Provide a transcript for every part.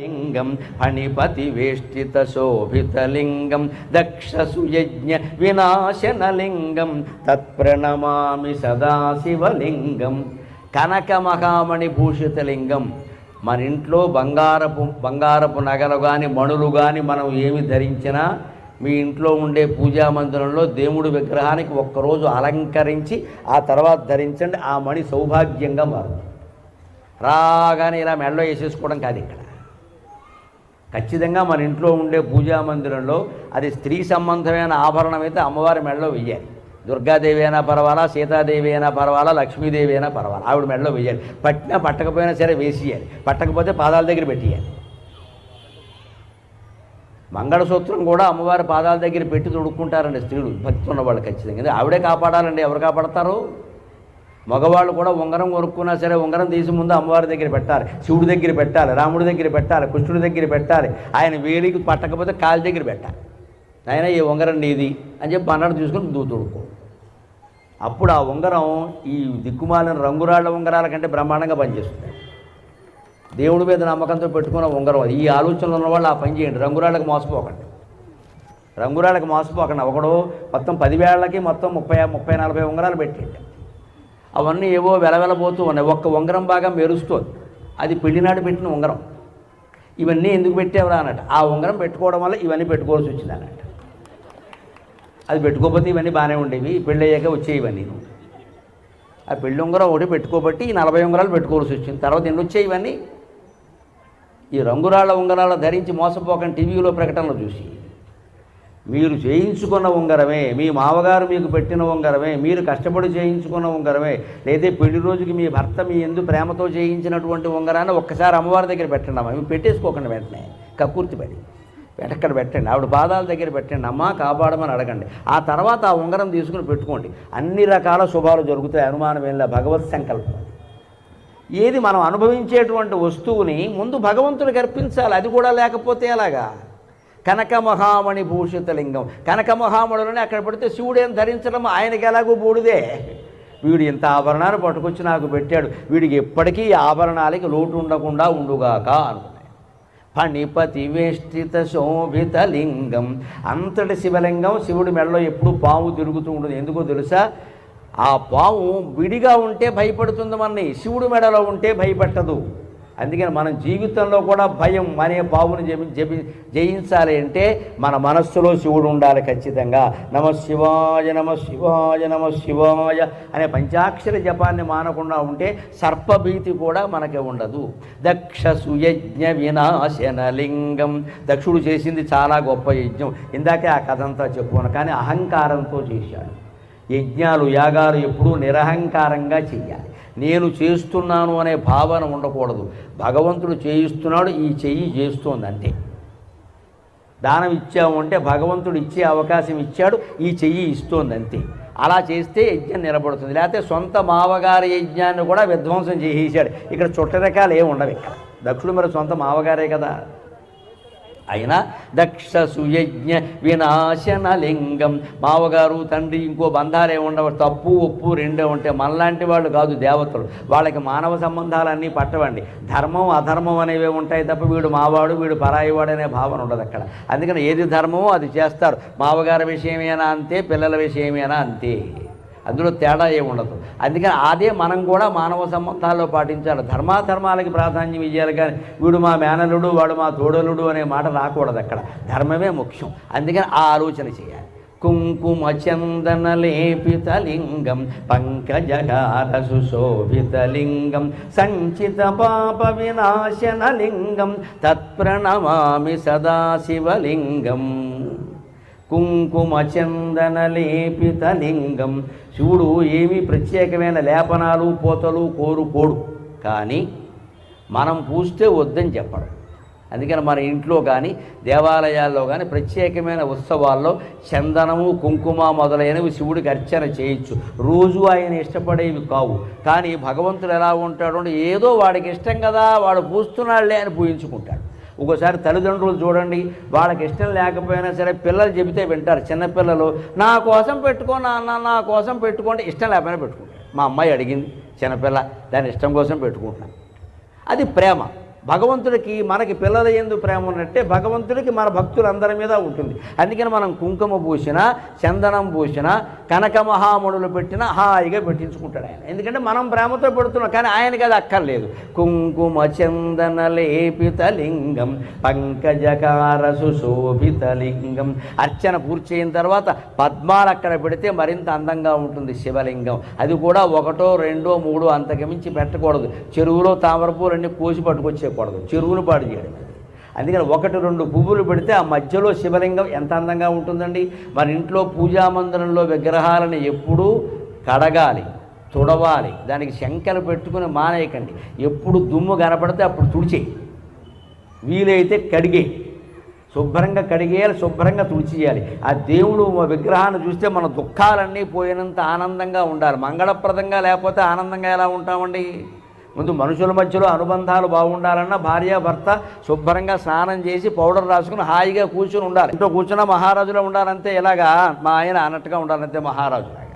లింగం ఫణిపతి వేష్టిత శోభితలింగం దక్షసుయజ్ఞ వినాశనలింగం తత్ప్రణమామి సదాశివలింగం కనక మహామణి భూషితలింగం. మన ఇంట్లో బంగారపు బంగారపు నగలు కానీ మణులు కానీ మనం ఏమి ధరించినా మీ ఇంట్లో ఉండే పూజా మందిరంలో దేవుడు విగ్రహానికి ఒక్కరోజు అలంకరించి ఆ తర్వాత ధరించండి ఆ మణి సౌభాగ్యంగా మారుతుంది. రాగానే ఇలా మెడలో వేసేసుకోవడం కాదు ఇక్కడ. ఖచ్చితంగా మన ఇంట్లో ఉండే పూజా మందిరంలో అది స్త్రీ సంబంధమైన ఆభరణం అయితే అమ్మవారి మెడలో వెయ్యాలి. దుర్గాదేవి అయినా పర్వాలా సీతాదేవి అయినా పర్వాలా లక్ష్మీదేవి అయినా పర్వాలా ఆవిడ మెడలో వెయ్యాలి. పట్టినా పట్టకపోయినా సరే వేసేయాలి. పట్టకపోతే పాదాల దగ్గర పెట్టేయాలి. మంగళసూత్రం కూడా అమ్మవారి పాదాల దగ్గర పెట్టి తొడుక్కుంటారండి స్త్రీలు. భక్తి ఉన్న వాళ్ళు ఖచ్చితంగా. ఆవిడే కాపాడాలండి ఎవరు కాపాడతారు? మగవాళ్ళు కూడా ఉంగరం కొనుక్కున్నా సరే ఉంగరం తీసి ముందు అమ్మవారి దగ్గర పెట్టాలి శివుడి దగ్గర పెట్టాలి రాముడి దగ్గర పెట్టాలి కృష్ణుడి దగ్గర పెట్టాలి. ఆయన వేలికి పట్టకపోతే కాలి దగ్గర పెట్టాలి. ఆయన ఈ ఉంగరం నీది అని చెప్పి అన్నాడు తీసుకుని దూతుడుకో అప్పుడు ఆ ఉంగరం ఈ దిక్కుమాలిన రంగురాళ్ళ ఉంగరాల కంటే బ్రహ్మాండంగా పనిచేస్తుంది. దేవుడి మీద నమ్మకంతో పెట్టుకున్న ఉంగరం ఈ ఆలోచనలు ఉన్న వాళ్ళు ఆ పని చేయండి. రంగురాళ్ళకి మోసపోకండి. రంగురాళ్ళకి మోసపోకండి. ఒకడు మొత్తం పదివేళ్ళకి మొత్తం ముప్పై ముప్పై నలభై ఉంగరాలు పెట్టేయండి. అవన్నీ ఏవో వెలవెలబోతూ ఉన్నాయి. ఒక్క ఉంగరం బాగా మెరుస్తుంది. అది పెళ్ళినాడు పెట్టిన ఉంగరం. ఇవన్నీ ఎందుకు పెట్టేవరా అన్నట్టు. ఆ ఉంగరం పెట్టుకోవడం వల్ల ఇవన్నీ పెట్టుకోవాల్సి వచ్చింది అన్నట్టు. అది పెట్టుకోకపోతే ఇవన్నీ బాగానే ఉండేవి. పెళ్ళి అయ్యాక వచ్చేవి ఇవన్నీ. ఆ పెళ్ళి ఉంగరం ఒకటి పెట్టుకోబట్టి ఈ నలభై ఉంగరాలు పెట్టుకోవాల్సి వచ్చింది. తర్వాత ఎన్ని వచ్చాయి ఇవన్నీ? ఈ రంగురాళ్ళ ఉంగరాలు ధరించి మోసపోకని టీవీలో ప్రకటనలు చూసి. మీరు చేయించుకున్న ఉంగరమే మీ మామగారు మీకు పెట్టిన ఉంగరమే మీరు కష్టపడి చేయించుకున్న ఉంగరమే. లేదా పెళ్ళి రోజుకి మీ భర్త మీ ఎందు ప్రేమతో చేయించినటువంటి ఉంగరాన్ని ఒక్కసారి అమ్మవారి దగ్గర పెట్టండి అమ్మ. ఇవి పెట్టేసుకోకండి వెంటనే. కక్కుర్తి పడి. వెనక్కడ పెట్టండి. ఆవిడ పాదాల దగ్గర పెట్టండి. అమ్మ కాపాడమని అడగండి. ఆ తర్వాత ఆ ఉంగరం తీసుకుని పెట్టుకోండి. అన్ని రకాల శుభాలు జరుగుతాయి. అనుమానం ఏం భగవత్ సంకల్పం. ఏది మనం అనుభవించేటువంటి వస్తువుని ముందు భగవంతుడికి అర్పించాలి అది కూడా లేకపోతే ఎలాగా? కనక మహామణి భూషిత లింగం కనక అక్కడ పెడితే శివుడేం ధరించడం? ఆయనకి ఎలాగో బూడిదే. వీడు ఇంత ఆభరణాలు పట్టుకొచ్చి నాకు పెట్టాడు. వీడికి ఎప్పటికీ ఆభరణాలకి లోటు ఉండకుండా ఉండుగాక అనుకున్నాయి. ఫణిపతి వేష్టిత శోభిత లింగం అంతటి శివలింగం శివుడి మెడలో ఎప్పుడు పాము తిరుగుతూ ఉంటుంది ఎందుకో తెలుసా? ఆ పాము విడిగా ఉంటే భయపడుతుంది మనని. శివుడి మెడలో ఉంటే భయపెట్టదు. అందుకని మన జీవితంలో కూడా భయం అనే బావుని జపి జపి జయించాలి అంటే మన మనస్సులో శివుడు ఉండాలి ఖచ్చితంగా. నమ శివాయ నమ శివాయ నమ శివాయ అనే పంచాక్షర జపాన్ని మానకుండా ఉంటే సర్పభీతి కూడా మనకి ఉండదు. దక్ష సుయజ్ఞ వినాశన లింగం. దక్షుడు చేసింది చాలా గొప్ప యజ్ఞం. ఇందాకే ఆ కథ అంతా చెప్పుకున్నాను. కానీ అహంకారంతో చేశాడు. యజ్ఞాలు యాగాలు ఎప్పుడూ నిరహంకారంగా చెయ్యాలి. నేను చేస్తున్నాను అనే భావన ఉండకూడదు. భగవంతుడు చేయిస్తున్నాడు ఈ చెయ్యి చేస్తోంది అంతే. దానం ఇచ్చాము అంటే భగవంతుడు ఇచ్చే అవకాశం ఇచ్చాడు ఈ చెయ్యి ఇస్తోంది అంతే. అలా చేస్తే యజ్ఞం నిలబడుతుంది. లేకపోతే సొంత మావగారి యజ్ఞాన్ని కూడా విధ్వంసం చేసేసాడు. ఇక్కడ చుట్టరకాలు ఏమి ఉండవు ఇక్కడ. దక్షుడు మరి సొంత మావగారే కదా. అయినా దక్ష సుయజ్ఞ వినాశన లింగం మావగారు తండ్రి ఇంకో బంధాలు ఉండవు. తప్పు ఒప్పు రెండే ఉంటే మనలాంటి వాళ్ళు కాదు దేవతలు. వాళ్ళకి మానవ సంబంధాలన్నీ పట్టవండి. ధర్మం అధర్మం అనేవి ఉంటాయి తప్ప వీడు మావాడు వీడు పరాయివాడు అనే భావన ఉండదు అక్కడ. అందుకని ఏది ధర్మమో అది చేస్తారు. మావగారి విషయమేనా అంతే పిల్లల విషయమేనా అంతే. అందులో తేడా ఏమి ఉండదు. అందుకని అదే మనం కూడా మానవ సంబంధాల్లో పాటించాలి. ధర్మాధర్మాలకి ప్రాధాన్యం ఇవ్వాలి కానీ వీడు మా మేనలుడు వాడు మా తోడలుడు అనే మాట రాకూడదు అక్కడ. ధర్మమే ముఖ్యం. అందుకని ఆ ఆలోచన చేయాలి. కుంకుమ చందన లేపిత పంకజగార సుశోభితలింగం సంచిత పాప వినాశనలింగం తత్ప్రణమామి సదాశివలింగం కుంకుమ చందన శివుడు ఏమీ ప్రత్యేకమైన లేపనాలు పోతలు కోరుకోడు కానీ మనం పూస్తే వద్దని చెప్పడం. అందుకని మన ఇంట్లో కానీ దేవాలయాల్లో కానీ ప్రత్యేకమైన ఉత్సవాల్లో చందనము కుంకుమ మొదలైనవి శివుడికి అర్చన చేయొచ్చు. రోజు ఆయన ఇష్టపడేవి కావు. కానీ భగవంతుడు ఎలా ఉంటాడు అంటే ఏదో వాడికి ఇష్టం కదా వాడు పూస్తున్నాడులే అని పూజించుకుంటాడు ఒక్కోసారి తల్లిదండ్రులు చూడండి వాళ్ళకి ఇష్టం లేకపోయినా సరే పిల్లలు చెబితే వింటారు చిన్నపిల్లలు నా కోసం పెట్టుకో నాన్న నా కోసం పెట్టుకోండి. ఇష్టం లేకపోయినా పెట్టుకుంటారు. మా అమ్మాయి అడిగింది చిన్నపిల్ల దాని ఇష్టం కోసం పెట్టుకుంటున్నాను. అది ప్రేమ. భగవంతుడికి మనకి పిల్లల ఎందు ప్రేమ ఉన్నట్టే భగవంతుడికి మన భక్తులందరి మీద ఉంటుంది. అందుకని మనం కుంకుమ పూసిన చందనం పూసిన కనక మహాముడులు పెట్టిన హాయిగా పెట్టించుకుంటాడు ఆయన. ఎందుకంటే మనం ప్రేమతో పెడుతున్నాం కానీ ఆయనకి అది అక్కర్లేదు. కుంకుమ చందన లేపితలింగం పంకజకార సుశోభితలింగం అర్చన పూర్తయిన అయిన తర్వాత పద్మాలు అక్కడ పెడితే మరింత అందంగా ఉంటుంది శివలింగం. అది కూడా ఒకటో రెండో మూడో అంతకమించి పెట్టకూడదు. చెరువులో తామరపూలన్నీ కోసి పట్టుకొచ్చేయకూడదు చెరువులు పాడు చేయడం. అందుకని ఒకటి రెండు పువ్వులు పెడితే ఆ మధ్యలో శివలింగం ఎంత అందంగా ఉంటుందండి? మన ఇంట్లో పూజా మందిరంలో విగ్రహాలను ఎప్పుడూ కడగాలి తుడవాలి. దానికి శంకలు పెట్టుకుని మానేయకండి. ఎప్పుడు దుమ్ము కనపడితే అప్పుడు తుడిచేయి వీలైతే కడిగే. శుభ్రంగా కడిగేయాలి శుభ్రంగా తుడిచేయాలి ఆ దేవుడు మా విగ్రహాన్ని చూస్తే మన దుఃఖాలన్నీ పోయినంత ఆనందంగా ఉండాలి. మంగళప్రదంగా లేకపోతే ఆనందంగా ఎలా ఉంటామండి? ముందు మనుషుల మధ్యలో అనుబంధాలు బాగుండాలన్నా భార్య భర్త శుభ్రంగా స్నానం చేసి పౌడర్ రాసుకుని హాయిగా కూర్చుని ఉండాలి. ఇంట్లో కూర్చున్న మహారాజులో ఉండాలంటే ఇలాగా మా ఆయన అన్నట్టుగా ఉండాలంతే మహారాజులాగా.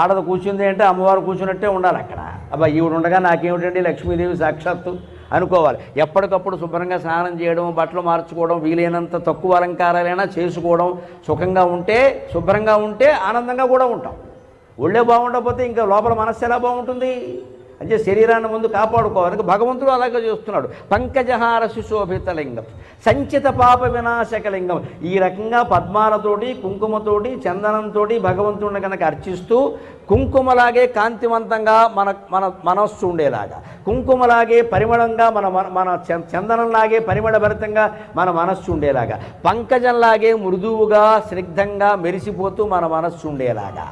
ఆడది కూర్చుంది అంటే అమ్మవారు కూర్చున్నట్టే ఉండాలి అక్కడ. అబ్బా ఈవిడ ఉండగా నాకేమిటండి లక్ష్మీదేవి సాక్షాత్తు? అనుకోవాలి. ఎప్పటికప్పుడు శుభ్రంగా స్నానం చేయడం బట్టలు మార్చుకోవడం వీలైనంత తక్కువ అలంకారాలైనా చేసుకోవడం సుఖంగా ఉంటే శుభ్రంగా ఉంటే ఆనందంగా కూడా ఉంటాం. ఒళ్ళే బాగుండకపోతే ఇంకా లోపల మనస్సు ఎలా బాగుంటుంది? అంటే శరీరాన్ని ముందు కాపాడుకోవడానికి భగవంతుడు అలాగే చేస్తున్నాడు. పంకజహార సుశోభిత లింగం సంచిత పాప వినాశక లింగం ఈ రకంగా పద్మాలతోటి కుంకుమతోటి చందనంతోటి భగవంతుడిని కనుక అర్చిస్తూ కుంకుమలాగే కాంతివంతంగా మన మన మనస్సు ఉండేలాగా కుంకుమలాగే పరిమళంగా మన మన- మన చందనంలాగే పరిమళభరితంగా మన మనస్సు ఉండేలాగా పంకజంలాగే మృదువుగా స్నిగ్ధంగా మెరిసిపోతూ మన మనస్సు ఉండేలాగా.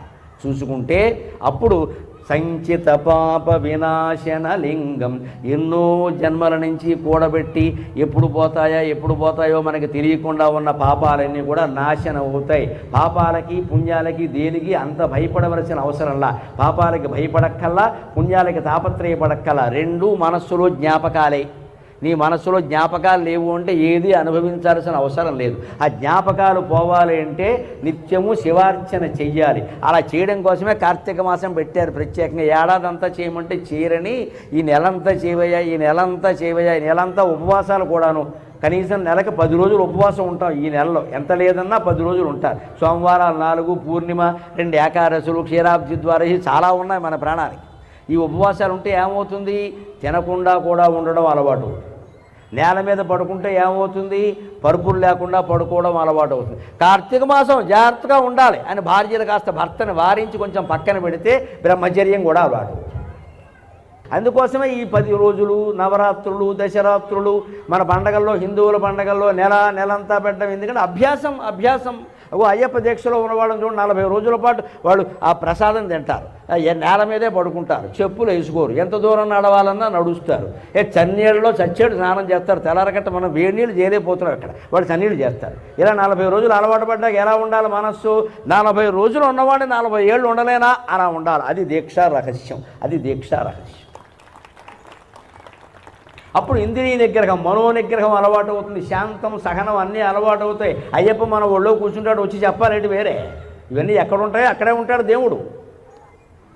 చూసుకుంటే అప్పుడు సంచిత పాప వినాశన లింగం. ఎన్నో జన్మల నుంచి కూడబెట్టి ఎప్పుడు పోతాయా ఎప్పుడు పోతాయో మనకి తెలియకుండా ఉన్న పాపాలన్నీ కూడా నాశనం అవుతాయి. పాపాలకి పుణ్యాలకి దేనికి అంత భయపడవలసిన అవసరంలా పాపాలకి భయపడక్కల్లా పుణ్యాలకి తాపత్రయపడక్కల్లా. రెండు మనస్సులో జ్ఞాపకాలే. నీ మనసులో జ్ఞాపకాలు లేవు అంటే ఏది అనుభవించాల్సిన అవసరం లేదు. ఆ జ్ఞాపకాలు పోవాలి అంటే నిత్యము శివార్చన చెయ్యాలి. అలా చేయడం కోసమే కార్తీక మాసం పెట్టారు ప్రత్యేకంగా. ఏడాదంతా చేయమంటే చేయరని ఈ నెలంతా చేయవయ్యా ఈ నెలంతా చేయవయ్యా ఈ నెలంతా ఉపవాసాలు కూడాను. కనీసం నెలకు పది రోజులు ఉపవాసం ఉంటాం ఈ నెలలో. ఎంత లేదన్నా పది రోజులు ఉంటారు. సోమవారాలు నాలుగు పూర్ణిమ రెండు ఏకాదశులు క్షీరాబ్ది ద్వారా ఇవి చాలా ఉన్నాయి మన ప్రాణానికి. ఈ ఉపవాసాలు ఉంటే ఏమవుతుంది? తినకుండా కూడా ఉండడం అలవాటు. నేల మీద పడుకుంటే ఏమవుతుంది? పరుపులు లేకుండా పడుకోవడం అలవాటు అవుతుంది. కార్తీక మాసం జాగ్రత్తగా ఉండాలి. అని భార్యలు కాస్త భర్తను వారించి కొంచెం పక్కన పెడితే బ్రహ్మచర్యం కూడా అలవాటు అందుకోసమే ఈ పది రోజులు నవరాత్రులు దశరాత్రులు మన పండగల్లో హిందువుల పండగల్లో నెల నెలంతా పెట్టడం. ఎందుకంటే అభ్యాసం అభ్యాసం. ఓ అయ్యప్ప దీక్షలో ఉన్నవాళ్ళని చూడండి నలభై రోజుల పాటు వాళ్ళు ఆ ప్రసాదం తింటారు. ఏ- నేల మీదే పడుకుంటారు. చెప్పులు వేసుకోరు. ఎంత దూరం నడవాలన్నా నడుస్తారు. ఏ చన్నీళ్ళలో చచ్చేడు స్నానం చేస్తారు. తెల్లారకట్ట మనం వేడి నీళ్ళు చేయలేకపోతున్నాం ఇక్కడ వాళ్ళు చన్నీళ్ళు చేస్తారు. ఇలా నలభై రోజులు అలవాటు పడ్డాక ఎలా ఉండాలి మనస్సు? నలభై రోజులు ఉన్నవాడిని నలభై ఏళ్ళు ఉండలేనా? అలా ఉండాలి. అది దీక్షా రహస్యం. అది దీక్షా రహస్యం. అప్పుడు ఇంద్రియ నిగ్రహం మనో నిగ్రహం అలవాటు అవుతుంది శాంతం సహనం అన్నీ అలవాటు అవుతాయి అయ్యప్ప మన ఒళ్ళో కూర్చుంటాడు వచ్చి చెప్పాలంటే వేరే. ఇవన్నీ ఎక్కడ ఉంటాయో అక్కడే ఉంటాడు దేవుడు.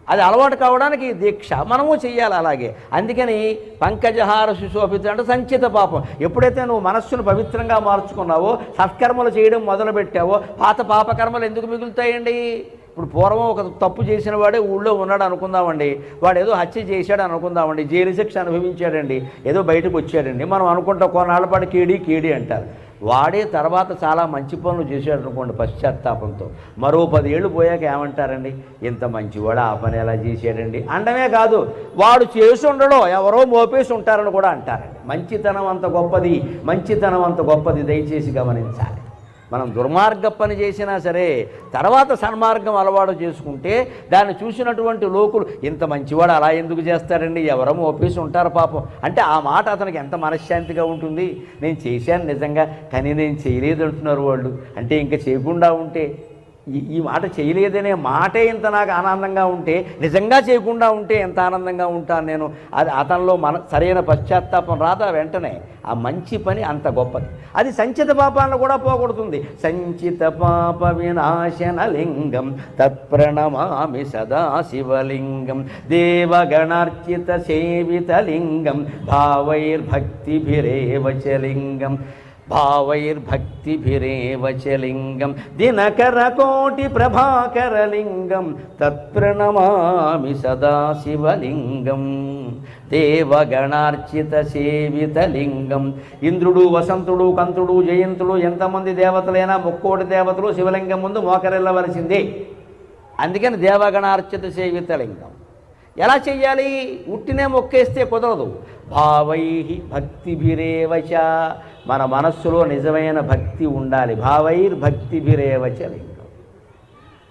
అది అలవాటు కావడానికి దీక్ష మనము చెయ్యాలి అలాగే. అందుకని పంకజహార సుశోభిత అంటే సంచిత పాపం. ఎప్పుడైతే నువ్వు మనస్సును పవిత్రంగా మార్చుకున్నావో సత్కర్మలు చేయడం మొదలుపెట్టావో పాత పాపకర్మలు ఎందుకు మిగులుతాయండి? ఇప్పుడు పూర్వం ఒక తప్పు చేసిన వాడే ఊళ్ళో ఉన్నాడు అనుకుందామండి. వాడు ఏదో హత్య చేశాడు అనుకుందామండి. జైలు శిక్ష అనుభవించాడండి. ఏదో బయటకు వచ్చాడండి. మనం అనుకుంటాం కొన్నాళ్ళ పాటు కేడి కేడి అంటారు. వాడే తర్వాత చాలా మంచి పనులు చేశాడు అనుకోండి పశ్చాత్తాపంతో. మరో పదేళ్ళు పోయాక ఏమంటారండి? ఇంత మంచివాడు ఆ పని ఎలా చేశాడండి? అండమే కాదు వాడు చేసి ఉండడం ఎవరో మోపేసి ఉంటారని కూడా అంటారండి. మంచితనం అంత గొప్పది మంచితనం అంత గొప్పది దయచేసి గమనించాలి. మనం దుర్మార్గ పని చేసినా సరే తర్వాత సన్మార్గం అలవాటు చేసుకుంటే దాన్ని చూసినటువంటి లోకులు ఇంత మంచివాడు అలా ఎందుకు చేస్తారండి ఎవరో ఒప్పేసి ఉంటారు పాపం. అంటే ఆ మాట అతనికి ఎంత మనశ్శాంతిగా ఉంటుంది. నేను చేశాను నిజంగా కానీ నేను చేయలేదు అంటున్నారు వాళ్ళు. అంటే ఇంకా చేయకుండా ఉంటే ఈ ఈ మాట చేయలేదనే మాటే ఇంత నాకు ఆనందంగా ఉంటే నిజంగా చేయకుండా ఉంటే ఎంత ఆనందంగా ఉంటాను నేను? అది అతనిలో మన సరైన పశ్చాత్తాపం రాదా వెంటనే? ఆ మంచి పని అంత గొప్పది. అది సంచిత పాపాలను కూడా పోగొడుతుంది. సంచిత పాప వినాశన లింగం తత్ప్రణమామి సదా శివలింగం దేవగణార్చిత సేవిత లింగం భావైర్భక్తిభిరేవ చ లింగం. భావైర్భక్తిభిరేవ లింగం దినకర కోటి ప్రభాకరలింగం తత్ప్రణమామి సదా శివలింగం దేవగణార్చిత సేవితలింగం ఇంద్రుడు వసంతుడు కంతుడు జయంతుడు ఎంతమంది దేవతలైనా ముక్కోటి దేవతలు శివలింగం ముందు మోకరిల్లవలసిందే. అందుకని దేవగణార్చిత సేవితలింగం ఎలా చెయ్యాలి? ఉట్టినే మొక్కేస్తే కుదరదు. భావై భక్తిభిరేవచ మన మనస్సులో నిజమైన భక్తి ఉండాలి. భావైర్ భక్తిభిరేవచ లింగం.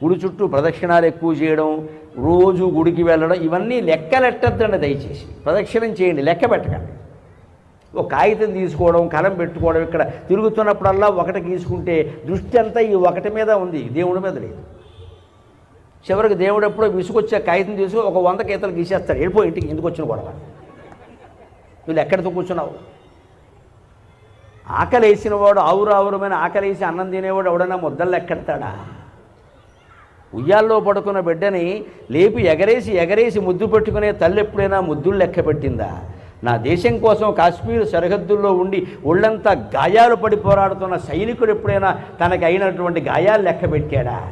గుడి చుట్టూ ప్రదక్షిణాలు ఎక్కువ చేయడం రోజు గుడికి వెళ్ళడం ఇవన్నీ లెక్కలెట్టద్దండి దయచేసి. ప్రదక్షిణం చేయండి లెక్క పెట్టకండి. ఒక కాగితం తీసుకోవడం కలం పెట్టుకోవడం ఇక్కడ తిరుగుతున్నప్పుడల్లా ఒకటి గీసుకుంటే దృష్టి అంతా ఈ ఒకటి మీద ఉంది దేవుడి మీద లేదు. చివరికి దేవుడు ఎప్పుడో విసుకొచ్చే కాగితం తీసుకుని ఒక వంద గీతలు గీసేస్తాడు వెళ్ళిపోయి ఇంటికి ఎందుకు వచ్చిన గొడవ. వీళ్ళు ఎక్కడితో కూర్చున్నావు? ఆకలి వాడు ఆవురు ఆవురమైన ఆకలేసి అన్నం తినేవాడు ఎవడైనా ముద్దలు ఎక్కడతాడా? ఉయ్యాల్లో పడుకున్న బిడ్డని లేపి ఎగరేసి ఎగరేసి ముద్దు పెట్టుకునే తల్లి ఎప్పుడైనా ముద్దులు లెక్క పెట్టిందా? నా దేశం కోసం కాశ్మీర్ సరిహద్దుల్లో ఉండి ఒళ్ళంతా గాయాలు పడి పోరాడుతున్న సైనికుడు ఎప్పుడైనా తనకి అయినటువంటి గాయాలు లెక్క పెట్టాడా?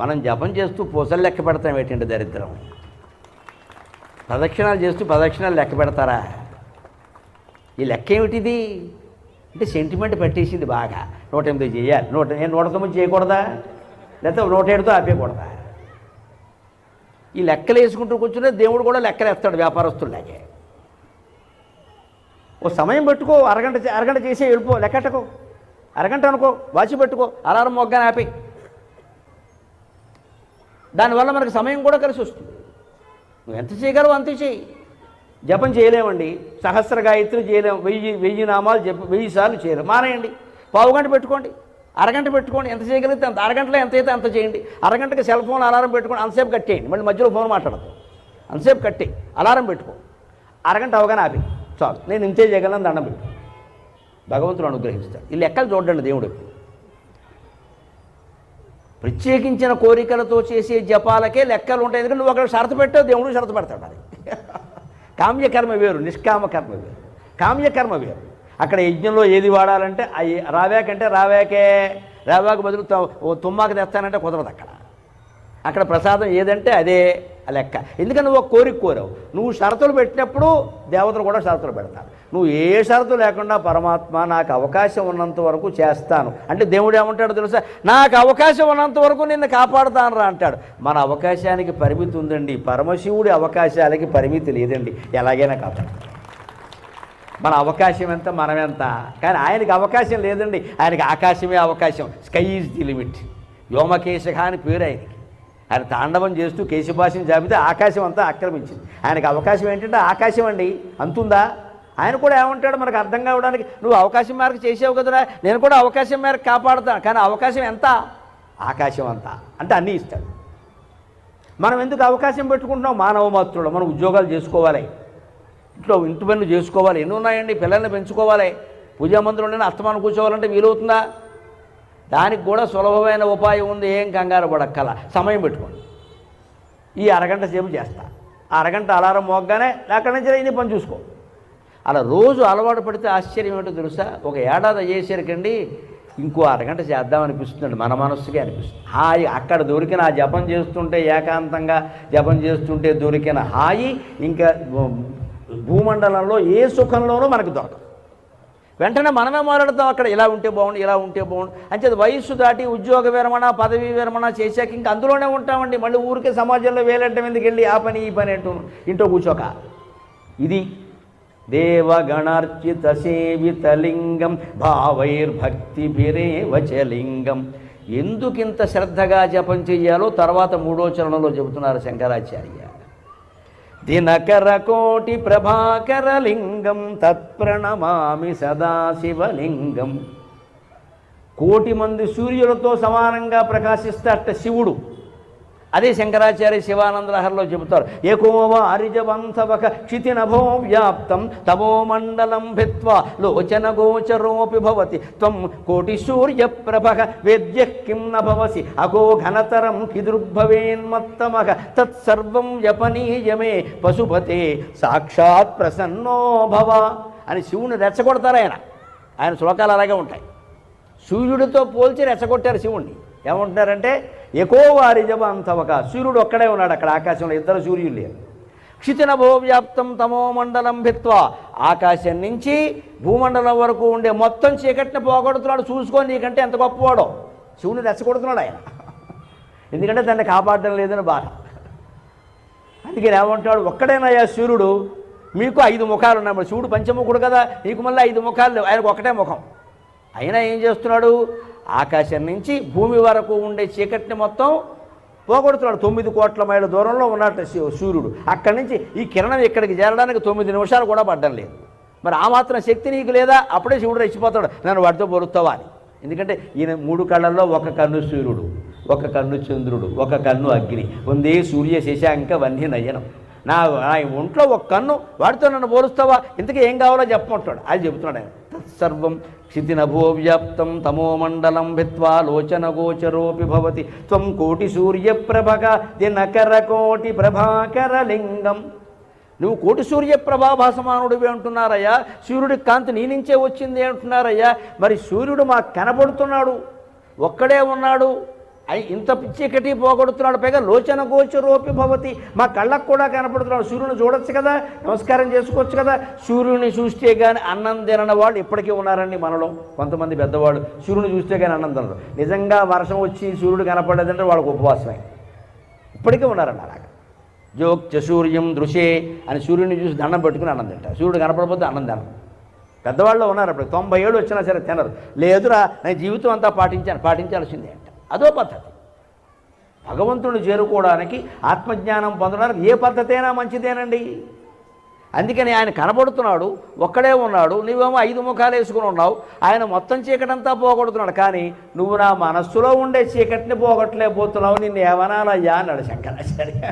మనం జపం చేస్తూ పూసలు లెక్క పెడతాం ఏంటంటే దరిద్రం? ప్రదక్షిణాలు చేస్తూ ప్రదక్షిణాలు లెక్క పెడతారా? ఈ లెక్క ఏమిటిది? అంటే సెంటిమెంట్ పెట్టేసింది బాగా. నూట ఎనిమిది చేయాలి. నూట నేను నూట తొమ్మిది చేయకూడదా? లేకపోతే నూట ఏడుతో ఆపేయకూడదా? ఈ లెక్కలు వేసుకుంటూ కూర్చునే దేవుడు కూడా లెక్కలు వేస్తాడు వ్యాపారస్తుల్లాగే. ఓ సమయం పెట్టుకో అరగంట అరగంట చేసే వెళ్ళిపో లెక్కటకో అరగంట అనుకో వాచి పెట్టుకో అలారం మొగ్గాని ఆపి. దానివల్ల మనకు సమయం కూడా కలిసి వస్తుంది నువ్వు ఎంత చేయగలవు అంతే చేయి. జపం చేయలేమండి. సహస్ర గాయత్రి చేయలేము వెయ్యి వెయ్యి నామాలు జప వెయ్యి సార్లు చేయలేము మానేయండి. పావు గంట పెట్టుకోండి. అరగంట పెట్టుకోండి. ఎంత చేయగలిగితే అంత అరగంటలో ఎంత అయితే అంత చేయండి. అరగంటకి సెల్ ఫోన్ అలారం పెట్టుకోండి. అంతసేపు కట్టేయండి. మళ్ళీ మధ్యలో ఫోన్ మాట్లాడదు అంతసేపు కట్టే అలారం పెట్టుకో. అరగంట అవగానే ఆపి చాలు. నేను ఇంతే చేయగలను దండం పెట్టు. భగవంతుడు అనుగ్రహిస్తాడు. ఈ లెక్కలు చూడండి దేవుడు. ఎప్పుడు. ప్రత్యేకించిన కోరికలతో చేసే జపాలకే లెక్కలు ఉంటాయి. ఎందుకంటే నువ్వు అక్కడ షరతు పెట్టావు దేవుడు షరతు పెడతాడు అది. కామ్యకర్మ వేరు నిష్కామ కర్మ వేరు. కామ్యకర్మ వేరు. అక్కడ యజ్ఞంలో ఏది వాడాలంటే అవి రావాకంటే రావాకే రావాక బదులు తుమ్మాక ఓ తుమ్మాకు తెస్తానంటే కుదరదు అక్కడ. అక్కడ ప్రసాదం ఏదంటే అదే ఆ లెక్క. ఎందుకంటే నువ్వు కోరిక కోరావు? నువ్వు షరతులు పెట్టినప్పుడు దేవతలు కూడా షరతులు పెడతారు. నువ్వు ఏ షరతు లేకుండా పరమాత్మ నాకు అవకాశం ఉన్నంత వరకు చేస్తాను. అంటే దేవుడు ఏమంటాడు తెలుసా? నాకు అవకాశం ఉన్నంత వరకు నిన్ను కాపాడుతాను రా అంటాడు. మన అవకాశానికి పరిమితి ఉందండి. పరమశివుడి అవకాశాలకి పరిమితి లేదండి. ఎలాగైనా కాపాడు. మన అవకాశం ఎంత? మనం ఎంత? కానీ ఆయనకి అవకాశం లేదండి. ఆయనకి ఆకాశమే అవకాశం. Sky is the limit. Vyomakesha అని పేరు ఆయనకి. ఆయన తాండవం చేస్తూ కేశభాషను జాబితే ఆకాశం అంతా ఆక్రమించింది. ఆయనకు అవకాశం ఏంటంటే ఆకాశం అండి. అంతుందా? ఆయన కూడా ఏమంటాడు? మనకు అర్థం కావడానికి నువ్వు అవకాశం మేరకు చేసావు కదరా. నేను కూడా అవకాశం మేరకు కాపాడుతాను కానీ అవకాశం ఎంత? ఆకాశం అంతా. అంటే అన్నీ ఇస్తాడు. మనం ఎందుకు అవకాశం పెట్టుకుంటున్నాం? మానవ మాత్రుడు మనం ఉద్యోగాలు చేసుకోవాలి. ఇంట్లో ఇంటి పనులు చేసుకోవాలి. ఎన్ని ఉన్నాయండి? పిల్లల్ని పెంచుకోవాలి. పూజా మందిరంలోనే అస్తమానం కూర్చోవాలంటే వీలవుతుందా? దానికి కూడా సులభమైన ఉపాయం ఉంది ఏం కంగారు పడక్కల. సమయం పెట్టుకోండి. ఈ అరగంట సేపు చేస్తా. అరగంట అలారం మోగ్గానే అక్కడి నుంచి ఇన్ని పని చూసుకో. అలా రోజు అలవాటు పడితే ఆశ్చర్యం ఏంటో తెలుసా? ఒక ఏడాది అయ్యేసరికండి ఇంకో అరగంట చేద్దాం అనిపిస్తుందండి మన మనస్సుకే అనిపిస్తుంది. హాయి అక్కడ దొరికిన ఆ జపం చేస్తుంటే ఏకాంతంగా జపం చేస్తుంటే దొరికిన హాయి ఇంకా భూమండలంలో ఏ సుఖంలోనూ మనకు దొరకదు. వెంటనే మనమే మొదలెడతాం అక్కడ ఇలా ఉంటే బాగుండు ఇలా ఉంటే బాగుండు. అంచేది వయస్సు దాటి ఉద్యోగ విరమణ పదవి విరమణ చేశాక ఇంకా అందులోనే ఉంటామండి. మళ్ళీ ఊరికే సమాజంలో వేలంటే ఎందుకు వెళ్ళి ఆ పని ఈ పని అంటూ ఇంట్లో కూర్చోక. ఇది దేవగణార్చిత సేవిత లింగం భావైర్భక్తి చ లింగం. ఎందుకింత శ్రద్ధగా జపం చెయ్యాలో తర్వాత మూడో చరణంలో చెబుతున్నారు శంకరాచార్య. దినకర కోటి ప్రభాకర లింగం తత్ప్రణమామి సదాశివలింగం కోటి మంది సూర్యులతో సమానంగా ప్రకాశిస్తాట శివుడు అదే శంకరాచార్య శివానందలహరిలో చెబుతారు. ఏకోవ అరిజవంతవక క్షితినభో వ్యాప్తం తమో మండలం భిత్వా లోచన గోచరోపి భవతి. త్వం కోటి సూర్య ప్రభగ వేద్య కిం నభవసి భవసి. అగో ఘనతరం కిదృగ్భవేన్మత్తమగ తత్సర్వం వ్యపనీయమే పశుపతే. సాక్షాత్ ప్రసన్నో భవ అని శివుని రెచ్చగొడతారు ఆయన. ఆయన శ్లోకాలు అలాగే ఉంటాయి. సూర్యుడితో పోల్చి రెచ్చగొట్టారు శివుణ్ణి. ఏమంటున్నారంటే ఎకో వారి అంతవక సూర్యుడు ఒక్కడే ఉన్నాడు అక్కడ ఆకాశంలో ఇద్దరు సూర్యులు లేరు క్షితిన భూవ్యాప్తం తమో మండలం భిత్వా. ఆకాశం నుంచి భూమండలం వరకు ఉండే మొత్తం చీకటిని పోగొడుతున్నాడు. చూసుకొని నీకంటే ఎంత గొప్పవాడో. శివుని రెచ్చగొడుతున్నాడు ఆయన. ఎందుకంటే దాన్ని కాపాడడం లేదని బాధ. అందుకని ఏమంటాడు ఒక్కడేనయ్యా సూర్యుడు మీకు ఐదు ముఖాలు ఉన్నాయి శివుడు పంచముఖుడు కదా నీకు మళ్ళీ ఐదు ముఖాలు లేవు. ఆయనకు ఒకటే ముఖం. అయినా ఏం చేస్తున్నాడు? ఆకాశం నుంచి భూమి వరకు ఉండే చీకటిని మొత్తం పోగొడుతున్నాడు. తొమ్మిది కోట్ల మైళ్ళ దూరంలో ఉన్నట్టు సూర్యుడు. అక్కడి నుంచి ఈ కిరణం ఇక్కడికి చేరడానికి తొమ్మిది నిమిషాలు కూడా పడ్డం లేదు. మరి ఆ మాత్రం శక్తి నీకు లేదా? అప్పుడే శివుడు రెచ్చిపోతాడు. నన్ను వాడితో పొరుస్తావా అని. ఎందుకంటే ఈయన మూడు కళ్ళల్లో ఒక కన్ను సూర్యుడు ఒక కన్ను చంద్రుడు ఒక కన్ను అగ్ని. ఉందే సూర్య శశాంక వన్య నయనం. నా నా ఒంట్లో ఒక కన్ను. వాడితో నన్ను పోలుస్తావా ఇంతకీ ఏం కావాలో చెప్పమంటాడు. అది చెబుతున్నాడు ఆయన. తత్సర్వం క్షితినభోవ్యాప్తం తమోమండలం భిత్వా లోచనగోచరోపి భవతి. త్వం కోటి సూర్యప్రభగ దినకర కోటి ప్రభాకర లింగం. నువ్వు కోటి సూర్య ప్రభాభాసమానుడివి అంటున్నారయ్యా. సూర్యుడి కాంతి నీ నుంచే వచ్చింది అంటున్నారయ్యా. మరి సూర్యుడు మాకు కనబడుతున్నాడు. ఒక్కడే ఉన్నాడు. అయి ఇంత పిచ్చికటి పోగొడుతున్నాడు. పైగా లోచన గోచరోపి భవతి. మా కళ్ళకు కూడా కనపడుతున్నాడు. సూర్యుని చూడొచ్చు కదా? నమస్కారం చేసుకోవచ్చు కదా? సూర్యుని చూస్తే కానీ అన్నం తినని వాళ్ళు ఇప్పటికీ ఉన్నారండి మనలో. కొంతమంది పెద్దవాళ్ళు సూర్యుని చూస్తే కానీ అన్నం తినరు. నిజంగా వర్షం వచ్చి సూర్యుడు కనపడలేదంటే వాళ్ళకు ఉపవాసమే. ఇప్పటికీ ఉన్నారండి అలాగ. జోక్చ సూర్యం దృశే అని సూర్యుని చూసి దండం పెట్టుకుని అన్నం తింటారు. సూర్యుడు కనపడకపోతే అన్నం తినరు. పెద్దవాళ్ళు ఉన్నారు అప్పుడు. తొంభై ఏళ్ళు వచ్చినా సరే తినరు. లేదురా నేను జీవితం అంతా పాటించాను. పాటించాల్సిందే. అదో పద్ధతి. భగవంతుడిని చేరుకోవడానికి ఆత్మజ్ఞానం పొందడానికి ఏ పద్ధతి అయినా మంచిదేనండి. అందుకని ఆయన కనబడుతున్నాడు ఒక్కడే ఉన్నాడు నువ్వేమో ఐదు ముఖాలు వేసుకుని ఉన్నావు ఆయన మొత్తం చీకటంతా పోగొడుతున్నాడు కానీ నువ్వు నా మనస్సులో ఉండే చీకటిని పోగొట్టలేకపోతున్నావు నిన్ను ఏమనాలయ్యా అన్నాడు శంకరాచార్య.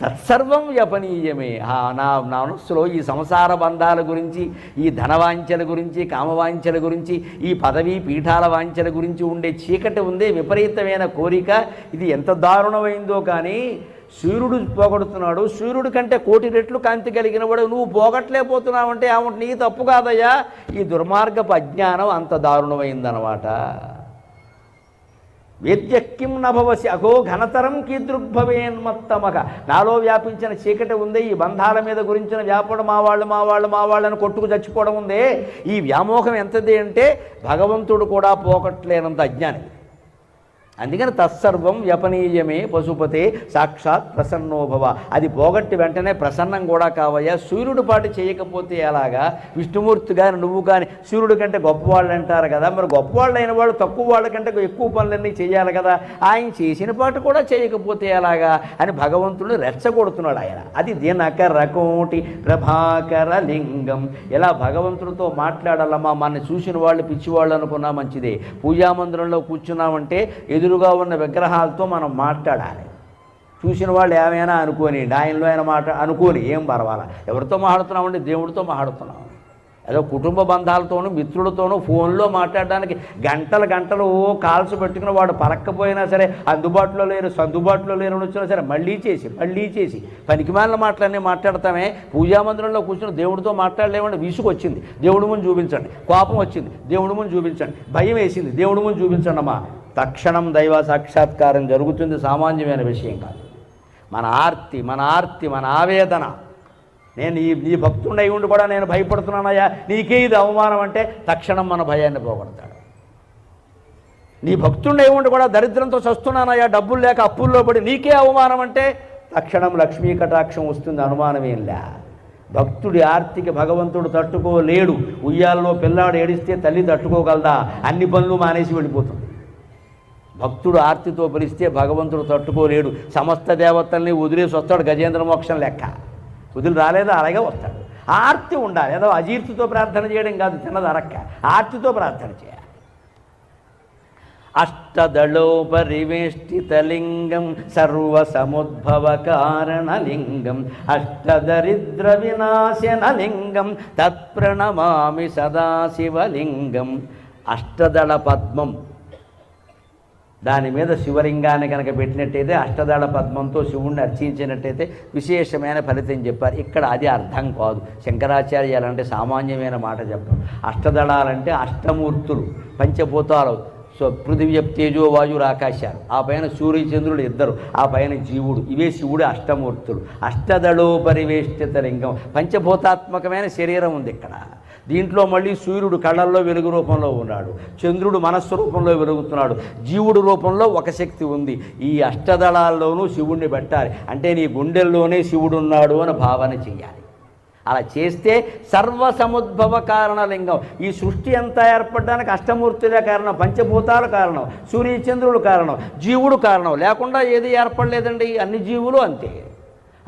తత్సర్వం వ్యపనీయమే ఆ నా నా మనస్సులో ఈ సంసార బంధాల గురించి ఈ ధనవాంఛల గురించి కామవాంఛల గురించి ఈ పదవీ పీఠాల వాంఛల గురించి ఉండే చీకటి ఉందే విపరీతమైన కోరిక. ఇది ఎంత దారుణమైందో కానీ సూర్యుడు పోగొడుతున్నాడు. సూర్యుడి కంటే కోటి రెట్లు కాంతి కలిగిన వాడు. నువ్వు పోగొట్టలేకపోతున్నావంటే ఏమంటే నీ తప్పు కాదయ్యా. ఈ దుర్మార్గపు అజ్ఞానం అంత దారుణమైందనమాట. వేద్యక్కిం నభవసి? అగో ఘనతరం కీదృగ్భవేన్మత్తమగ నాలో వ్యాపించిన చీకటి ఉంది ఈ బంధాల మీద గురించిన వ్యాపడం మా వాళ్ళు మా వాళ్ళు మా వాళ్ళని కొట్టుకు చచ్చిపోవడం ఉందే. ఈ వ్యామోహం ఎంతది అంటే భగవంతుడు కూడా పోగొట్టలేనంత అజ్ఞాని. అందుకని తత్సర్వం వ్యపనీయమే పశుపతే సాక్షాత్ ప్రసన్నోభవ అది పోగొట్టి వెంటనే ప్రసన్నం కూడా కావయ్యా. సూర్యుడు పాటు చేయకపోతే ఎలాగా? విష్ణుమూర్తి కానీ నువ్వు కానీ సూర్యుడి కంటే గొప్పవాళ్ళు అంటారు కదా. మరి గొప్పవాళ్ళు అయిన వాళ్ళు తక్కువ వాళ్ళ కంటే ఎక్కువ పనులన్నీ చేయాలి కదా. ఆయన చేసిన పాటు కూడా చేయకపోతే ఎలాగా? అని భగవంతుడు రెచ్చగొడుతున్నాడు ఆయన. అది దినకర కోటి ప్రభాకర లింగం. ఇలా భగవంతుడితో మాట్లాడాలమ్మా. మన చూసిన వాళ్ళు పిచ్చివాళ్ళు అనుకున్నా మంచిదే. పూజామందిరంలో కూర్చున్నామంటే ఎదురుగా ఉన్న విగ్రహాలతో మనం మాట్లాడాలి. చూసిన వాళ్ళు ఏమైనా అనుకోని ఆయనలో అయినా మాట అనుకోని ఏం పర్వాలా. ఎవరితో మాట్లాడుతున్నామండి? దేవుడితో మాట్లాడుతున్నాం. ఏదో కుటుంబ బంధాలతోనూ మిత్రులతోనూ ఫోన్లో మాట్లాడడానికి గంటలు గంటలు కాల్స్ పెట్టుకుని వాడు పలక్కపోయినా సరే అందుబాటులో లేరు సందుబాటులో లేరు అని వచ్చినా సరే మళ్ళీ చేసి మళ్ళీ చేసి పనికిమాలిన మాటలన్నీ మాట్లాడతామే. పూజా మందిరంలో కూర్చుని దేవుడితో మాట్లాడలేమంటే విసుగొచ్చింది. దేవుడి ముందు చూపించండి. కోపం వచ్చింది. దేవుడి ముందు చూపించండి. భయం వేసింది. దేవుడి ముందు చూపించండి అమ్మా తక్షణం దైవ సాక్షాత్కారం జరుగుతుంది సామాన్యమైన విషయం కాదు. మన ఆర్తి మన ఆర్తి మన ఆవేదన. నేను ఈ నీ భక్తుడై ఉండి కూడా నేను భయపడుతున్నానయ్యా నీకే ఇది అవమానం అంటే తక్షణం మన భయాన్ని పోగొడతాడు. నీ భక్తుడై ఉండి కూడా దరిద్రంతో చస్తున్నానయ్యా డబ్బులు లేక అప్పుల్లో పడి నీకే అవమానం అంటే తక్షణం లక్ష్మీ కటాక్షం వస్తుంది అనుమానమేంలే భక్తుడి ఆర్తికి భగవంతుడు తట్టుకోలేడు. ఉయ్యాల్లో పిల్లాడు ఏడిస్తే తల్లి తట్టుకోగలదా? అన్ని పనులు మానేసి వెళ్ళిపోతుంది. భక్తుడు ఆర్తితో పిలిస్తే భగవంతుడు తట్టుకోలేడు. సమస్త దేవతల్ని వదిలేసి వస్తాడు గజేంద్ర మోక్షం లెక్క. వదిలి రాలేదా? అలాగే వస్తాడు. ఆర్తి ఉండాలి. ఏదో అజీర్తితో ప్రార్థన చేయడం కాదు తిన్నది అరక్క. ఆర్తితో ప్రార్థన చేయాలి. అష్టదళోపరివేష్టితలింగం సర్వసముద్భవ కారణలింగం అష్టదరిద్ర వినాశనలింగం తత్ప్రణమామి సదాశివలింగం. అష్టదళ పద్మం దాని మీద శివలింగాన్ని కనుక పెట్టినట్టయితే అష్టదళ పద్మంతో శివుణ్ణి అర్చించినట్టయితే విశేషమైన ఫలితం చెప్పారు. ఇక్కడ అది అర్థం కాదు. శంకరాచార్యాలంటే సామాన్యమైన మాట చెప్పడం. అష్టదళాలంటే అష్టమూర్తులు పంచభూతాలు. సో పృథివీ తేజో వాయువులు ఆకాశాలు ఆ పైన సూర్యచంద్రుడు ఇద్దరు ఆ పైన జీవుడు. ఇవే శివుడు అష్టమూర్తుడు అష్టదళో పరివేష్టిత లింగం. పంచభూతాత్మకమైన శరీరం ఉంది ఇక్కడ. దీంట్లో మళ్ళీ సూర్యుడు కళ్ళల్లో వెలుగు రూపంలో ఉన్నాడు. చంద్రుడు మనస్సు రూపంలో వెలుగుతున్నాడు. జీవుడు రూపంలో ఒక శక్తి ఉంది. ఈ అష్టదళాల్లోనూ శివుణ్ణి పెట్టాలి. అంటే నీ గుండెల్లోనే శివుడు ఉన్నాడు అని భావన చెయ్యాలి. అలా చేస్తే సర్వసముద్భవ కారణలింగం. ఈ సృష్టి అంతా ఏర్పడడానికి అష్టమూర్తులే కారణం పంచభూతాల కారణం సూర్యచంద్రుడు కారణం జీవుడు కారణం. లేకుండా ఏది ఏర్పడలేదండి అన్ని జీవులు అంతే.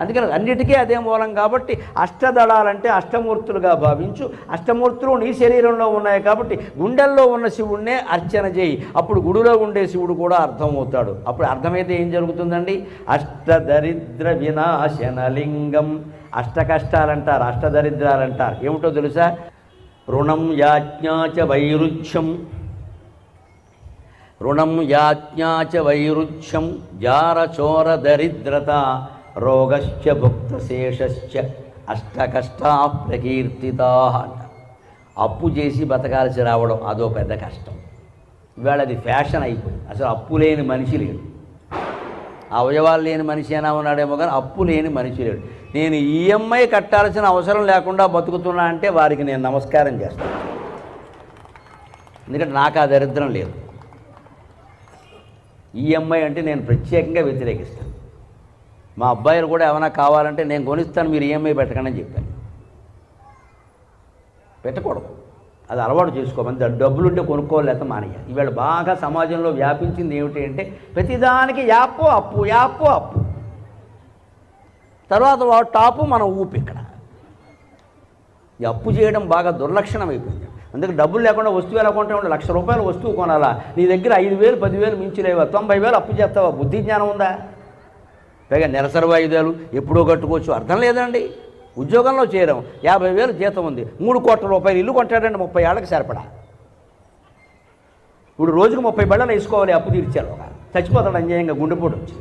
అందుకని అన్నిటికీ అదే మూలం కాబట్టి అష్టదళాలంటే అష్టమూర్తులుగా భావించు. అష్టమూర్తులు నీ శరీరంలో ఉన్నాయి కాబట్టి గుండెల్లో ఉన్న శివుణ్ణే అర్చన చేయి. అప్పుడు గుడిలో ఉండే శివుడు కూడా అర్థమవుతాడు. అప్పుడు అర్థమైతే ఏం జరుగుతుందండి? అష్టదరిద్ర వినాశనలింగం. అష్ట కష్టాలంటారు అష్టదరిద్రాలంటారు. ఏమిటో తెలుసా? రుణం యాజ్ఞాచ వైరుధ్యం. రుణం యాజ్ఞాచ వైరుధ్యం. జారచోర దరిద్రత. రోగశ్చ భుక్తశేషశ్చ అష్టకష్టా ప్రకీర్తితా అంట. అప్పు చేసి బతకాల్సి రావడం అదో పెద్ద కష్టం. ఇవాళ అది ఫ్యాషన్ అయిపోయింది. అసలు అప్పు లేని మనిషి లేడు. అవయవాలు లేని మనిషి అయినా ఉన్నాడేమో కానీ అప్పు లేని మనిషి లేడు. నేను ఈఎంఐ కట్టాల్సిన అవసరం లేకుండా బతుకుతున్నా అంటే వారికి నేను నమస్కారం చేస్తాను. ఎందుకంటే నాకు ఆ దరిద్రం లేదు. ఈఎంఐ అంటే నేను ప్రత్యేకంగా వ్యతిరేకిస్తాను. మా అబ్బాయిలు కూడా ఏమైనా కావాలంటే నేను కొనిస్తాను మీరు ఈఎంఐ పెట్టకండి అని చెప్పాను. పెట్టకూడదు. అది అలవాటు చేసుకోమని డబ్బులు ఉంటే కొనుక్కోలేక మానేయాలి. ఇవాళ బాగా సమాజంలో వ్యాపించింది ఏమిటి అంటే ప్రతిదానికి యాప్పు అప్పు యాప్పు అప్పు. తర్వాత టాపు మనం ఊపి ఇక్కడ. ఈ అప్పు చేయడం బాగా దుర్లక్షణం అయిపోయింది. అందుకే డబ్బులు లేకుండా వస్తువు ఎలా కొంటే ఉండే లక్ష రూపాయల వస్తువు కొనాలా? నీ దగ్గర ఐదు వేలు పదివేలు మించి లేవా? తొంభై వేలు అప్పు చేస్తావా? బుద్ధి జ్ఞానం ఉందా? పైగా నిరసరవాయుధాలు వాయిదాలు ఎప్పుడో కట్టుకోవచ్చు. అర్థం లేదండి. ఉద్యోగంలో చేరాం. యాభై వేలు జీతం ఉంది. మూడు కోట్ల రూపాయలు ఇల్లు కొంటాడండి ముప్పై ఏళ్ళకి సరిపడా. ఇప్పుడు రోజుకు ముప్పై బళ్ళలు వేసుకోవాలి అప్పు తీర్చారు ఒక. చచ్చిపోతాడు అన్యాయంగా గుండెపోటు వచ్చి.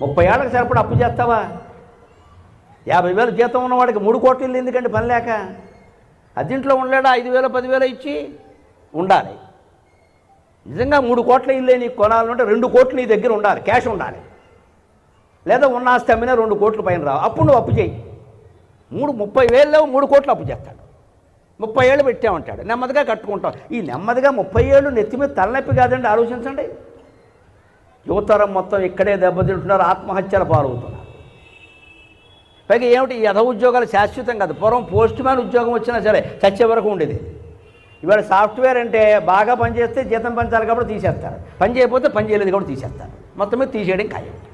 ముప్పై ఏళ్ళకి సరిపడా అప్పు చేస్తావా? యాభై వేలు జీతం ఉన్నవాడికి మూడు కోట్లు ఇల్లు ఎందుకండి పని లేక? అదింట్లో ఉండలేడా? ఐదు వేలు పదివేలు ఇచ్చి ఉండాలి. నిజంగా మూడు కోట్ల ఇల్లే నీకు కొనాలంటే రెండు కోట్లు నీ దగ్గర ఉండాలి. క్యాష్ ఉండాలి. లేదా ఉన్న ఆస్తి అమ్మినా రెండు కోట్ల పైన రావు. అప్పుడు నువ్వు అప్పు చేయి. మూడు ముప్పై వేలలో మూడు కోట్లు అప్పు చేస్తాడు. ముప్పై ఏళ్ళు పెట్టామంటాడు. నెమ్మదిగా కట్టుకుంటాం. ఈ నెమ్మదిగా ముప్పై ఏళ్ళు నెత్తి మీద తలనొప్పి కాదండి ఆలోచించండి. యువతరం మొత్తం ఇక్కడే దెబ్బతింటున్నారు ఆత్మహత్యల పాలవుతున్నారు. పైగా ఏమిటి ఈ యథ ఉద్యోగాలు శాశ్వతం కాదు. పూర్వం పోస్ట్ మ్యాన్ ఉద్యోగం వచ్చినా సరే చచ్చే వరకు ఉండేది. ఇవాళ సాఫ్ట్వేర్ అంటే బాగా పనిచేస్తే జీతం పెంచాలి కాబట్టి తీసేస్తారు. పని చేయకపోతే పని చేయలేదు కాబట్టి తీసేస్తారు. మొత్తం మీద తీసేయడం ఖాయం.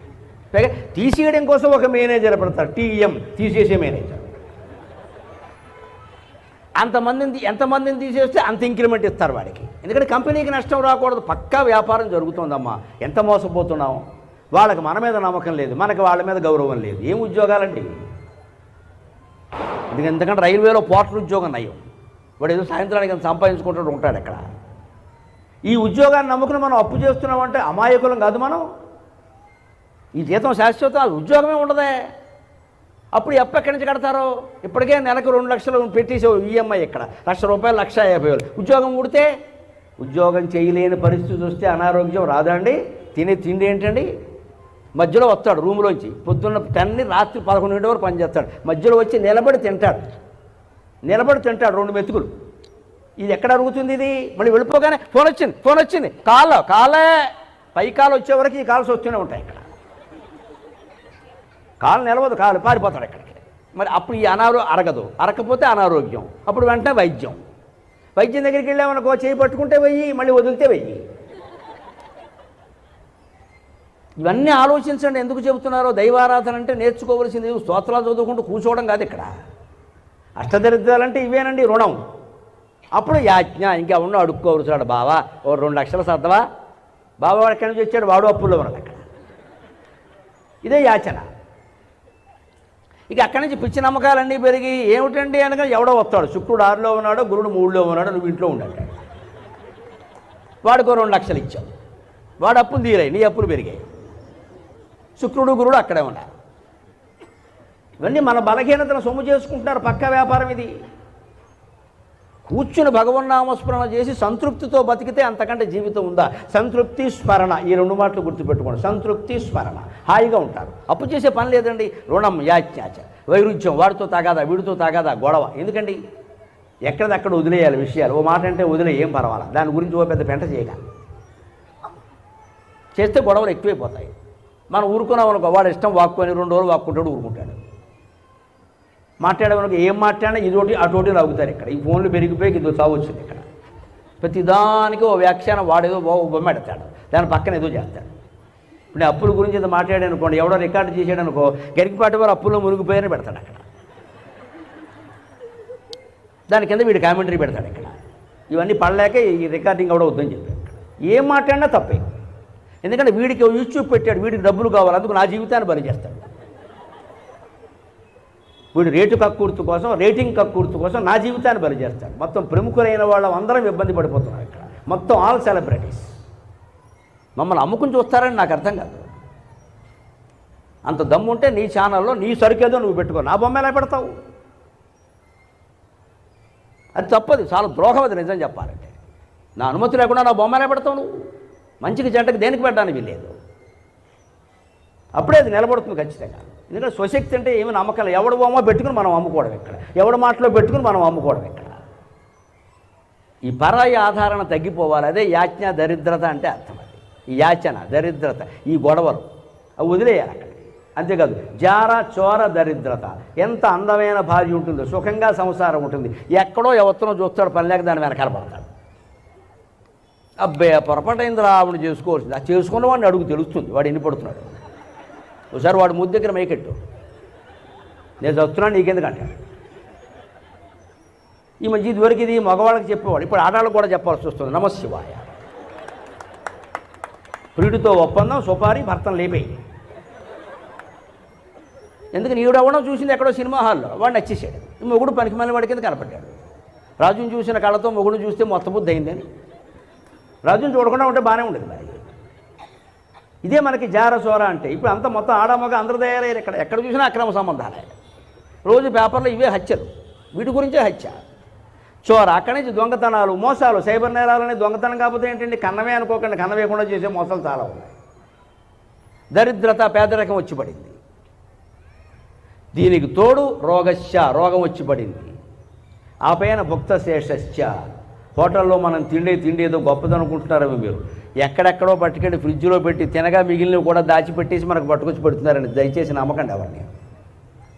తీసేయడం కోసం ఒక మేనేజర్ పెడతారు. టీఎం తీసేసే మేనేజర్. అంతమందిని ఎంతమందిని తీసేస్తే అంత ఇంక్రిమెంట్ ఇస్తారు వాడికి. ఎందుకంటే కంపెనీకి నష్టం రాకూడదు. పక్కా వ్యాపారం జరుగుతుందమ్మా. ఎంత మోసపోతున్నాం? వాళ్ళకి మన మీద నమ్మకం లేదు. మనకి వాళ్ళ మీద గౌరవం లేదు. ఏం ఉద్యోగాలండి? ఎందుకంటే ఎందుకంటే రైల్వేలో పోర్టల్ ఉద్యోగం నయం. వాడు ఏదో సాయంత్రానికి అంత సంపాదించుకుంటూ ఉంటాడు అక్కడ. ఈ ఉద్యోగాన్ని నమ్ముకుని మనం అప్పు చేస్తున్నామంటే అమాయకులం కాదు మనం. ఈ జీతం శాశ్వత ఉద్యోగమే ఉండదే. అప్పుడు ఎప్ప ఎక్కడి నుంచి కడతారు? ఇప్పటికే నెలకు రెండు లక్షలు పెట్టేసావు ఈఎంఐ ఇక్కడ. లక్ష రూపాయలు లక్ష యాభై వేలు. ఉద్యోగం ఉడితే ఉద్యోగం చేయలేని పరిస్థితి వస్తే అనారోగ్యం రాదండి తినే తిండి ఏంటండి? మధ్యలో వస్తాడు రూమ్లోంచి. పొద్దున్న టెన్ని రాత్రి పదకొండు వరకు పనిచేస్తాడు. మధ్యలో వచ్చి నిలబడి తింటాడు. నిలబడి తింటాడు రెండు మెతుకులు. ఇది ఎక్కడ అరుగుతుంది ఇది? మళ్ళీ వెళ్ళిపోగానే ఫోన్ వచ్చింది ఫోన్ వచ్చింది. కాల్లో కాలే. పై కాలు వచ్చే వరకు ఈ కాల్స్ వస్తూనే ఉంటాయి ఇక్కడ. కాలు నిలవదు కాలు పారిపోతాడు అక్కడికి మరి అప్పుడు ఈ అనారో అరగదు. అరకపోతే అనారోగ్యం. అప్పుడు వెంటనే వైద్యం. వైద్యం దగ్గరికి వెళ్ళామనుకో చేయి పట్టుకుంటే వెయ్యి మళ్ళీ వదిలితే వెయ్యి. ఇవన్నీ ఆలోచించండి. ఎందుకు చెబుతున్నారో? దైవారాధన అంటే నేర్చుకోవలసింది. స్తోత్రాలు చదువుకుంటూ కూర్చోవడం కాదు ఇక్కడ. అష్టదరిద్రాలంటే ఇవేనండి రుణం. అప్పుడు యాజ్ఞ ఇంకా ఉన్న అడుక్కోవచ్చాడు బావా ఓ రెండు లక్షలు సర్దవా. బావా వాడు ఎక్కడి నుంచి వచ్చాడు? వాడు అప్పుల్లో ఉన్నాడు అక్కడ. ఇదే యాచన. ఇక అక్కడి నుంచి పిచ్చి నమ్మకాలన్నీ పెరిగి ఏమిటండి అనగా ఎవడో వస్తాడు. శుక్రుడు ఆరులో ఉన్నాడు గురుడు మూడులో ఉన్నాడు నువ్వు ఇంట్లో ఉండండి వాడికో రెండు లక్షలు ఇచ్చావు. వాడు అప్పులు తీరాయి నీ అప్పులు పెరిగాయి. శుక్రుడు గురుడు అక్కడే ఉన్నారు. ఇవన్నీ మన బలహీనతను సొమ్ము చేసుకుంటున్నారు పక్క వ్యాపారం ఇది. కూర్చుని భగవన్నామస్మరణ చేసి సంతృప్తితో బతికితే అంతకంటే జీవితం ఉందా? సంతృప్తి స్మరణ. ఈ రెండు మాటలు గుర్తుపెట్టుకోండి. సంతృప్తి స్మరణ. హాయిగా ఉంటారు. అప్పు చేసే పని లేదండి. రుణం యాచ్యాచ వైరుధ్యం వాడితో తాగాదా వీడితో తాగాదా గొడవ. ఎందుకండి? ఎక్కడిదక్కడ వదిలేయాలి విషయాలు. ఓ మాట అంటే వదిలే ఏం పర్వాలా? దాని గురించి ఓ పెద్ద పెంట చేయగా చేస్తే గొడవలు ఎక్కువైపోతాయి. మనం ఊరుకున్నాం అనుకో వాడు ఇష్టం వాక్కుని రెండు రోజులు వాక్కుంటాడు ఊరుకుంటాడు. మాట్లాడేవరకు ఏం మాట్లాడినా ఇదోటి అటోటి లాగుతారు ఇక్కడ. ఈ ఫోన్లు పెరిగిపోయి ఇది చావచ్చుంది ఇక్కడ. ప్రతిదానికి ఓ వ్యాఖ్యానం వాడేదో ఓ బొమ్మ పెడతాడు. దాని పక్కన ఏదో చేస్తాడు. ఇప్పుడు నేను అప్పుల గురించి ఏదో మాట్లాడాను అనుకోండి ఎవడో రికార్డు చేసాడు అనుకో గరికిపాటి వారు అప్పుల్లో మునిగిపోయారని పెడతాడు అక్కడ. దాని కింద వీడు కామెంటరీ పెడతాడు ఇక్కడ. ఇవన్నీ పడలేక ఈ రికార్డింగ్ కూడా వద్దని చెప్పి ఏం మాట్లాడినా తప్పే. ఎందుకంటే వీడికి యూట్యూబ్ పెట్టాడు వీడికి డబ్బులు కావాలి అందుకు నా జీవితాన్ని బలి చేస్తాడు వీడు రేటు కక్కుర్తు కోసం రేటింగ్ కక్కుర్తు కోసం నా జీవితాన్ని బలి చేస్తాడు మొత్తం ప్రముఖులైన వాళ్ళం అందరం ఇబ్బంది పడిపోతున్నారు ఇక్కడ. మొత్తం ఆల్ సెలబ్రిటీస్. మమ్మల్ని అమ్ముకుని చూస్తారని నాకు అర్థం కాదు. అంత దమ్ము ఉంటే నీ ఛానల్లో నీ సరుకేదో నువ్వు పెట్టుకో. నా బొమ్మ ఎలా పెడతావు? అది తప్పదు. చాలా ద్రోహం అది నిజం చెప్పాలంటే. నా అనుమతి లేకుండా నా బొమ్మ ఎలా పెడతావు నువ్వు? మంచికి జంటకి దేనికి పెట్టడానికి వీల్లేదు? అప్పుడే అది నిలబడుతుంది ఖచ్చితంగా. ఎందుకంటే స్వశక్తి అంటే ఏమి నమ్మకాలు ఎవడు బొమ్మ పెట్టుకుని మనం అమ్ముకోవడం ఇక్కడ. ఎవడి మాటలో పెట్టుకుని మనం అమ్ముకోవడం ఇక్కడ. ఈ పరాయి ఆధారణ తగ్గిపోవాలి. అదే యాజ్ఞ దరిద్రత అంటే అర్థం అది. ఈ యాచన దరిద్రత ఈ గొడవలు అవి వదిలేయాలి అక్కడ. అంతేకాదు జార చోర దరిద్రత. ఎంత అందమైన భార్య ఉంటుందో సుఖంగా సంసారం ఉంటుంది. ఎక్కడో ఎవత్తనో చూస్తాడు పని లేక దాని వెనకాల పడతాడు. అబ్బే పొరపాటైంది ఆవిడ చేసుకోవాల్సింది. ఆ చేసుకున్న వాడిని అడుగు తెలుస్తుంది. వాడు ఎన్ని పడుతున్నాడు? ఒకసారి వాడు ముద్దు దగ్గర మేకెట్టు నేను చస్తున్నాను నీకెందుకంటే ఈ మధ్య ఇదివరకు ఇది మగవాళ్ళకి చెప్పేవాడు ఇప్పుడు ఆడవాళ్ళకి కూడా చెప్పాల్సి వస్తుంది. నమశివాయ ప్రియుడితో ఒప్పందం సుపారి భర్తను లేపేయి. ఎందుకని ఈవిడ అవ్వడం చూసింది ఎక్కడో సినిమా హాల్లో వాడు నచ్చేసాడు మొగుడు పనికి మళ్ళీ వాడి కింద కనపడ్డాడు. రాజుని చూసిన కళ్ళతో మొగుడు చూస్తే మొత్తం బుద్ధి అయిందని రాజుని చూడకుండా ఉంటే బాగానే ఉండేది మరి. ఇదే మనకి జార చోర అంటే. ఇప్పుడు అంత మొత్తం ఆడమగ అందరు తయారయ్యారు ఇక్కడ. ఎక్కడ చూసినా అక్రమ సంబంధాలే. రోజు పేపర్లో ఇవే హత్యలు. వీటి గురించే హత్య. చోర అక్కడి నుంచి దొంగతనాలు మోసాలు సైబర్ నేరాలని దొంగతనం కాకపోతే ఏంటండి? కన్నమే అనుకోకండి. కన్న వేయకుండా చేసే మోసాలు చాలా ఉన్నాయి. దరిద్రత పేదరికం వచ్చి పడింది దీనికి తోడు రోగశ్చ రోగం వచ్చి పడింది ఆ పైన భుక్త శేషశ్చ. హోటల్లో మనం తిండే తిండి ఏదో గొప్పదనుకుంటున్నారవి మీరు. ఎక్కడెక్కడో పట్టుకెళ్ళి ఫ్రిడ్జ్లో పెట్టి తినగా మిగిలినవి కూడా దాచిపెట్టేసి మనకు పట్టుకొచ్చి పెడుతున్నారండి దయచేసి నమ్మకండి అవన్నీ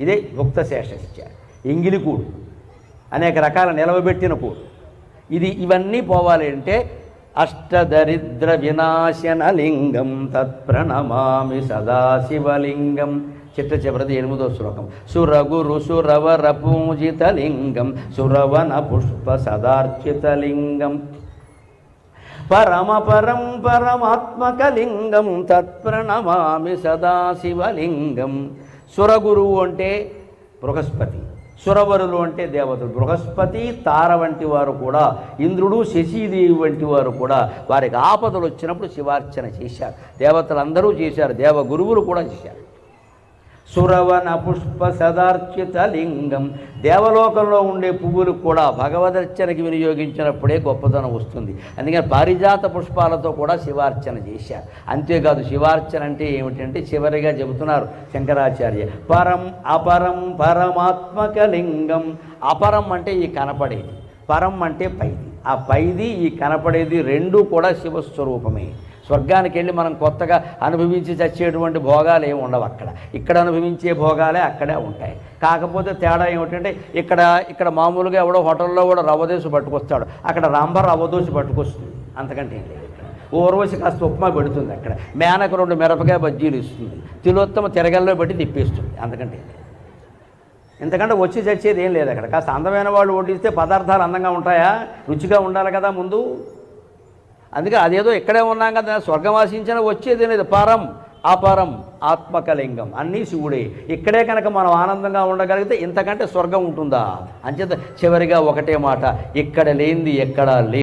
ఇదే గుప్త శేషశ్చ ఎంగిలి కూడు. అనేక రకాల నిలవబెట్టిన కూడు. ఇది ఇవన్నీ పోవాలి అంటే అష్టదరిద్ర వినాశన లింగం తత్ప్రణమామి సదాశివలింగం చిట్ట చివరిది ఎనిమిదో శ్లోకం. సురగురు సురవర పూజిత లింగం సురవన పుష్ప సదార్చిత లింగం. పరమ పరం పరమాత్మక తత్ప్రణమామి సదాశివలింగం. సురగురువు అంటే బృహస్పతి సురవరులు అంటే దేవతలు. బృహస్పతి తార వంటి వారు కూడా ఇంద్రుడు శశీదేవి వంటి వారు కూడా వారికి ఆపదలు వచ్చినప్పుడు శివార్చన చేశారు. దేవతలందరూ చేశారు. దేవ గురువులు కూడా చేశారు. సురవన పుష్ప సదార్చిత లింగం దేవలోకంలో ఉండే పువ్వులు కూడా భగవదర్చనకి వినియోగించినప్పుడే గొప్పతనం వస్తుంది. అందుకని పారిజాత పుష్పాలతో కూడా శివార్చన చేశారు అంతేకాదు శివార్చన అంటే ఏమిటంటే చివరిగా చెబుతున్నారు శంకరాచార్య పరం అపరం పరమాత్మక లింగం అపరం అంటే ఈ కనపడేది పరం అంటే పైది. ఆ పైది ఈ కనపడేది రెండూ కూడా శివస్వరూపమే. స్వర్గానికి వెళ్ళి మనం కొత్తగా అనుభవించి చచ్చేటువంటి భోగాలు ఏమి ఉండవు అక్కడ. ఇక్కడ అనుభవించే భోగాలే అక్కడే ఉంటాయి. కాకపోతే తేడా ఏమిటంటే ఇక్కడ ఇక్కడ మామూలుగా ఎవడో హోటల్లో కూడా రవ్వదోసి పట్టుకొస్తాడు. అక్కడ రాంబ రవ్వదోసి పట్టుకొస్తుంది. అంతకంటే ఏం లేదు ఇక్కడ. ఊర్వశి కాస్త ఉప్మా పెడుతుంది అక్కడ. మేనకు రెండు మిరపకాయ బజ్జీలు ఇస్తుంది. తిలోత్తమ తిరగల్లో పెట్టి తిప్పేస్తుంది. అంతకంటే ఏం వచ్చి చచ్చేది ఏం లేదు అక్కడ. కాస్త అందమైన వాళ్ళు వడ్డిస్తే పదార్థాలు అందంగా ఉంటాయా? రుచిగా ఉండాలి కదా ముందు. అందుకే అదేదో ఇక్కడే ఉన్నాం కదా స్వర్గం ఆశించిన వచ్చేది లేదు. పరం అపరం ఆత్మకలింగం. అన్నీ శివుడే. ఇక్కడే కనుక మనం ఆనందంగా ఉండగలిగితే ఇంతకంటే స్వర్గం ఉంటుందా? అంచేత చివరిగా ఒకటే మాట ఇక్కడ లేనిది ఎక్కడా లే